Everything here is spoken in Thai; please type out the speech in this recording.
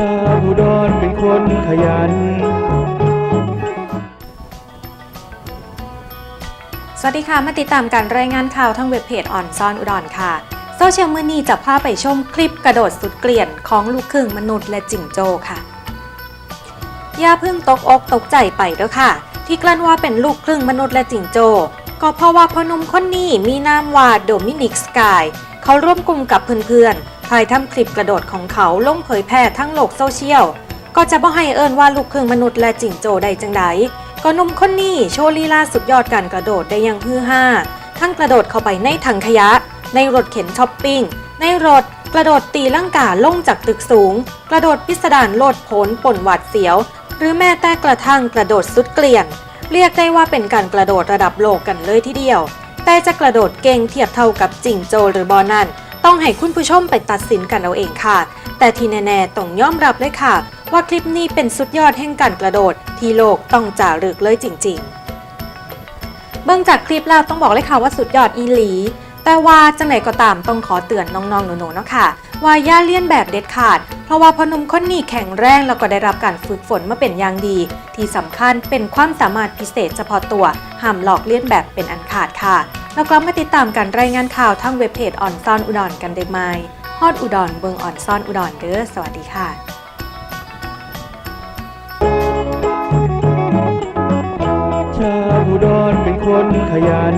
คนขยัน สวัสดีค่ะ มาติดตามการรายงานข่าวทางเว็บเพจอ่อนซ่อนอุดรค่ะโซเชียลมือนี้จะพาไปชมคลิปกระโดดสุดเกลียนของลูกครึ่งมนุษย์และจิงโจ้ค่ะอย่าเพิ่งตกอกตกใจไปเด้อค่ะ ที่กลั้นว่าเป็นลูกครึ่งมนุษย์และจิงโจ้ก็เพราะว่าพอนุ่มคนนี้มีนามว่าโดมินิกสกายเขาร่วมกลุ่มกับเพื่อนๆ ถ่ายทำคลิปกระโดดของเขาลงเผยแพร่ทั้งโลกโซเชียล ก็จะบ่ให้เอิ้นว่าลูกครึ่งมนุษย์และจิงโจ้ได้จังใดก็นุ่มคนนี้โชว์ลีลาสุดยอดการกระโดดได้อยังฮือฮาทั้งกระโดดเข้าไปในถังขยะ ในรถเข็นช้อปปิ้ง ในรถกระโดดตีลังกาลงจากตึกสูง กระโดดพิสดารโลดโผนป่นหวาดเสียว หรือแม้แต่กระทั่งกระโดดสุดเกลียน เรียกได้ว่าเป็นการกระโดดระดับโลกกันเลยทีเดียว แต่จะกระโดดเก่งเทียบเท่ากับจิงโจหรือบอนั่น ต้องให้คุณผู้ชมไปตัดสินกันเอาเองค่ะ แต่ที่แน่ๆต้องยอมรับเลยค่ะ ว่าคลิปนี้เป็นสุดยอดแห่งการกระโดด ที่โลกต้องจ่ารึกเลยจริง ๆ เบื้องจากคลิปแล้วต้องบอกเลยค่ะว่าสุดยอดอีหลี แต่ว่าจังไหนก็ตามต้องขอเตือนน้องๆหนูๆเนาะค่ะว่าย่าเลียนแบบเด็ดขาด เพราะว่าพนุ่มคนนี้แข็งแรงแล้วก็ได้รับการฝึกฝนมาเป็นอย่างดี ที่สำคัญเป็นความสามารถพิเศษเฉพาะตัวห้ามหลอกเลียนแบบเป็นอันขาดค่ะ แล้วก็มาติดตามการรายงานข่าวทั้งเว็บเพจออนซ่อนอุดรกันได้ไหมฮอดอุดรเบิงออนซ่อนอุดรเด้อสวัสดีค่ะชาวอุดรเป็นคนขยัน